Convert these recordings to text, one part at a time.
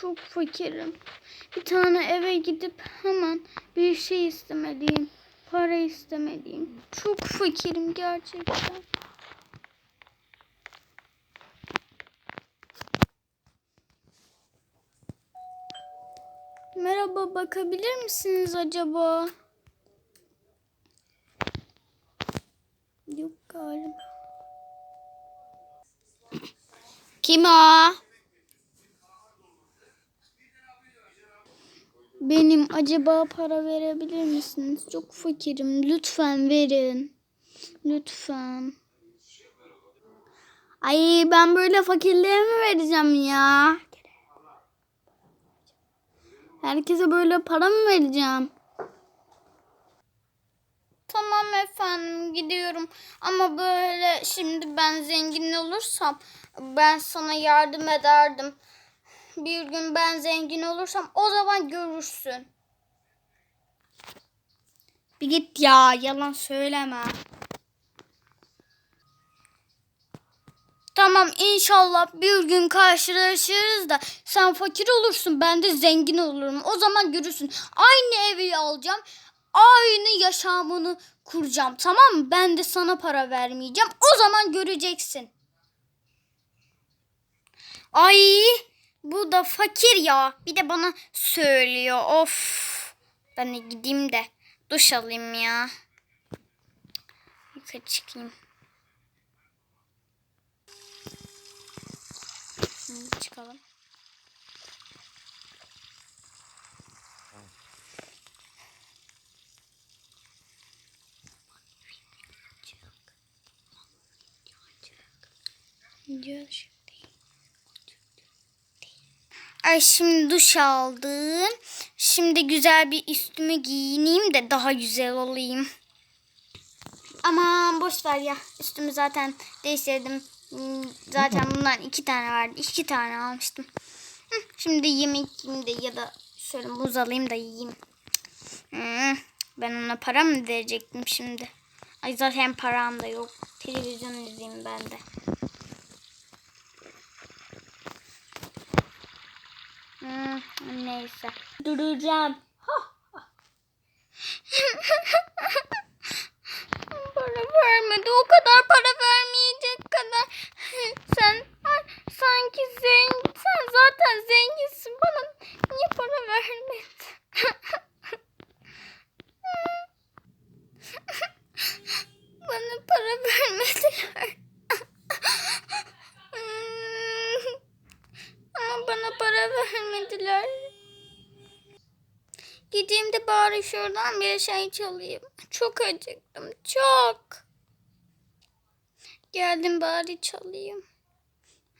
Çok fakirim. Bir tane eve gidip hemen bir şey istemeliyim. Para istemeliyim. Çok fakirim gerçekten. Merhaba bakabilir misiniz acaba? Yok galiba. Kim o? Benim acaba para verebilir misiniz? Çok fakirim. Lütfen verin. Lütfen. Ay ben böyle fakirliğe mi vereceğim ya? Herkese böyle para mı vereceğim? Tamam efendim gidiyorum. Ama böyle şimdi ben zengin olursam ben sana yardım ederdim. Bir gün ben zengin olursam o zaman görürsün. Bir git ya yalan söyleme. Tamam inşallah bir gün karşılaşırız da sen fakir olursun ben de zengin olurum. O zaman görürsün. Aynı evi alacağım. Aynı yaşamını kuracağım tamam mı? Ben de sana para vermeyeceğim. O zaman göreceksin. Ay bu da fakir ya. Bir de bana söylüyor. Of. Ben de gideyim de duş alayım ya. Yukarı çıkayım. Şimdi çıkalım. Gidiyor. Ay şimdi duş aldım. Şimdi güzel bir üstümü giyineyim de daha güzel olayım. Aman boş ver ya. Üstümü zaten değiştirdim. Hmm, Zaten bundan iki tane vardı. İki tane almıştım. Şimdi yemek yiyeyim de ya da şöyle muz alayım da yiyeyim. Ben ona para mı verecektim şimdi? Ay zaten param da yok. Televizyon izleyeyim ben de. Neyse. Duracağım. para vermedi. O kadar para vermeyecek kadar. Sen sanki zengin. Sen zaten zenginsin. Bana niye para vermedi? Bana para vermediler. Ama bana para vermediler. Bari şuradan bir şey çalayım. Çok acıktım. Çok. Geldim bari çalayım.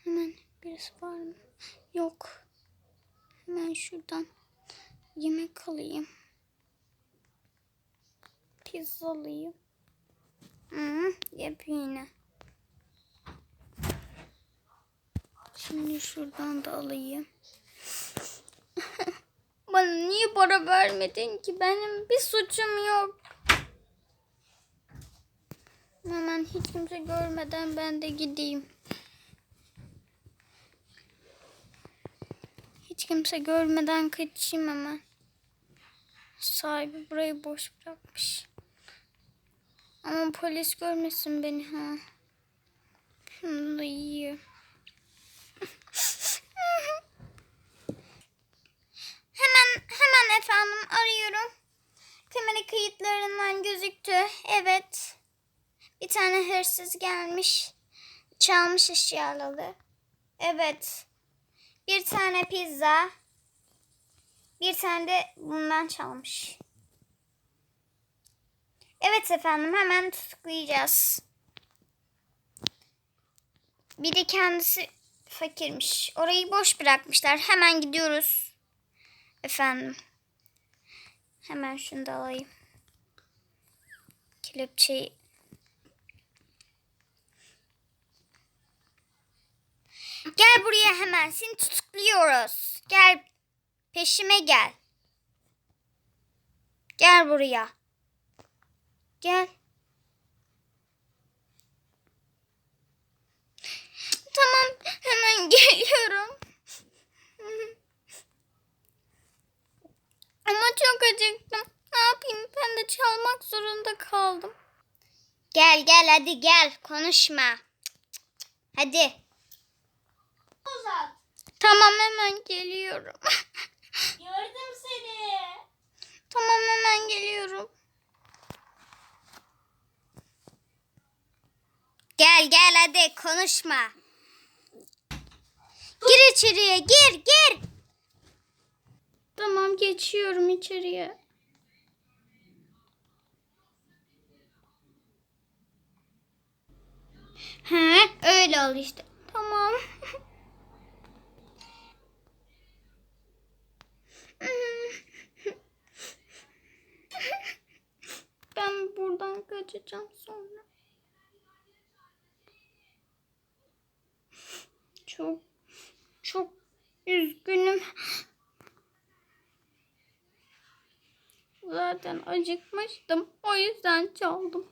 Hemen birisi var mı? Yok. Hemen şuradan yemek alayım. Pizza alayım. Hı, yapayım yine. Şimdi şuradan da alayım. Bana niye para vermedin ki? Benim bir suçum yok. Hemen hiç kimse görmeden ben de gideyim. Hiç kimse görmeden kaçayım hemen. Sahibi burayı boş bırakmış. Ama polis görmesin beni ha. Şunu da yiyeyim. Hemen hemen efendim arıyorum. Kamera kayıtlarından gözüktü. Evet. Bir tane hırsız gelmiş. Çalmış eşyaları. Evet. Bir tane pizza. Bir tane de bundan çalmış. Evet efendim hemen tutuklayacağız. Bir de kendisi fakirmiş. Orayı boş bırakmışlar. Hemen gidiyoruz. Efendim. Hemen şunu da alayım. Kelepçeyi. Gel buraya hemen. Seni tutukluyoruz. Gel. Peşime gel. Gel buraya. Gel. Tamam. Hemen geliyorum. acıktım. Ne yapayım ben de çalmak zorunda kaldım. Gel gel hadi gel konuşma. Hadi. Uzat. Tamam hemen geliyorum. Gördüm seni. tamam hemen geliyorum. Gel gel hadi konuşma. Gir içeriye gir gir. Tamam geçiyorum içeriye. He öyle ol işte. Tamam. ben buradan kaçacağım sonra. Çok çok üzgünüm. Zaten acıkmıştım. O yüzden çaldım.